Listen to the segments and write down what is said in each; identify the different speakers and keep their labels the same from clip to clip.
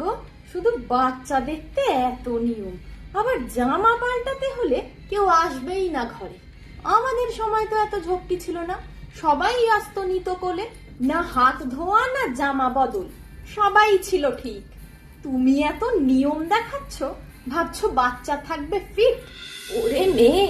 Speaker 1: গো শুধু বাচ্চা দেখতে এত নিয়ম। আবার জামা পাল্টাতে হলে কেউ আসবেই না ঘরে। আমাদের সময় তো এত ঝক্কি ছিল না। সবাই আসতো নিত কোলে, না হাত ধোয়া, না জামা বদল। সবাই ছিল ঠিক। তুমি এত নিয়ম দেখাচ্ছ, ভাবছ বাচ্চা থাকবে ফিট ওরে মেয়ে,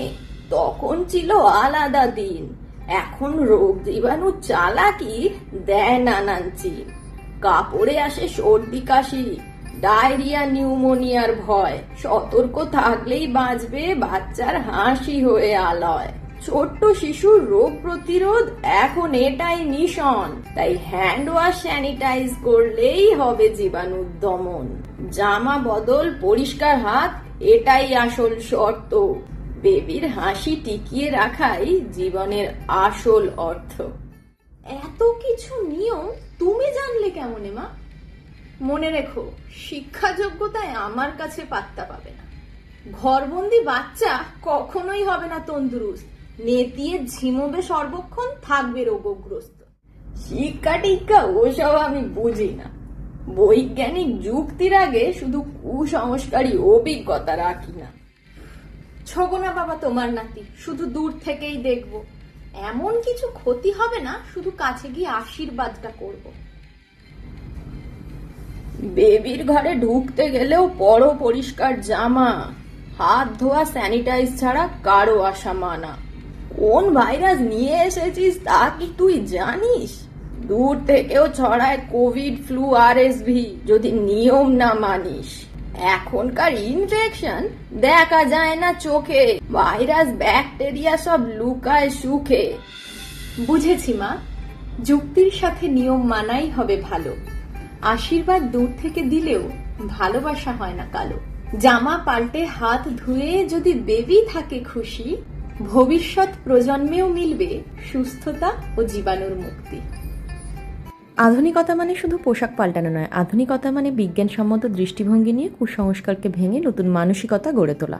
Speaker 1: তখন ছিল আলাদা দিন। এখন রোগ জীবাণু চালাকি দেয় নানান চিন। কাপড়ে আসে সর্দি কাশি, ডায়রিয়া, নিউমোনিয়ার ভয়। সতর্ক থাকলেই বাঁচবে বাচ্চার হাসি হয়ে আলয়। ছোট্ট শিশুর রোগ প্রতিরোধ এখন এটাই মিশন। তাই হ্যান্ড ওয়াশ, স্যানিটাইজ করলেই হবে জীবাণু দমন। জামা বদল, পরিষ্কার হাত, এটাই আসল শর্ত। বেবির হাসি টিকিয়ে রাখাই জীবনের আসল অর্থ। এত কিছু নিয়ম জানলে কেমনে মা? মনে রেখো শিক্ষা যোগ্যতায় আমার কাছে পাত্তা পাবে না। ঘরবন্দি বাচ্চা কখনোই হবে না তন্দুরুস্ত। নেতিয়ে ঝিমবে সর্বক্ষণ, থাকবে রোগগ্রস্ত। শিক্ষা টিক্ষা, ওসব আমি বুঝি না। বৈজ্ঞানিক যুক্তির আগে শুধু কুসংস্কারী অভিজ্ঞতা রাখি না। ছগনা বাবা তোমার নাতি, শুধু দূর থেকেই দেখব। এমন কিছু ক্ষতি হবে না, শুধু কাছে গিয়ে আশীর্বাদটা করব। বেবির ঘরে ঢুকতে গেলেও পরো পরিষ্কার জামা। হাত ধোয়া, স্যানিটাইজ ছাড়া কারও আসা মানা। কোন ভাইরাস নিয়ে এসেছিস তা কি তুই জানিস? দূর থেকেও ছড়ায় কোভিড, ফ্লু আর যদি নিয়ম না মানিস। এখনকার ইনফেকশন দেখা যায় না চোখে। ভাইরাস, ব্যাকটেরিয়া সব লুকায় সুখে। বুঝেছি মা, যুক্তির সাথে নিয়ম মানাই হবে ভালো। আশীর্বাদ দূর থেকে দিলেও ভালোবাসা হয় না কালো। জামা পাল্টে হাত ধুয়ে যদি বেবি থাকে খুশি, ভবিষ্যৎ প্রজন্মেও মিলবে সুস্থতা ও জীবাণুর মুক্তি।
Speaker 2: আধুনিকতা মানে শুধু পোশাক পাল্টানো নয়, আধুনিকতা মানে বিজ্ঞানসম্মত দৃষ্টিভঙ্গি নিয়ে কুসংস্কারকে ভেঙে নতুন মানসিকতা গড়ে তোলা।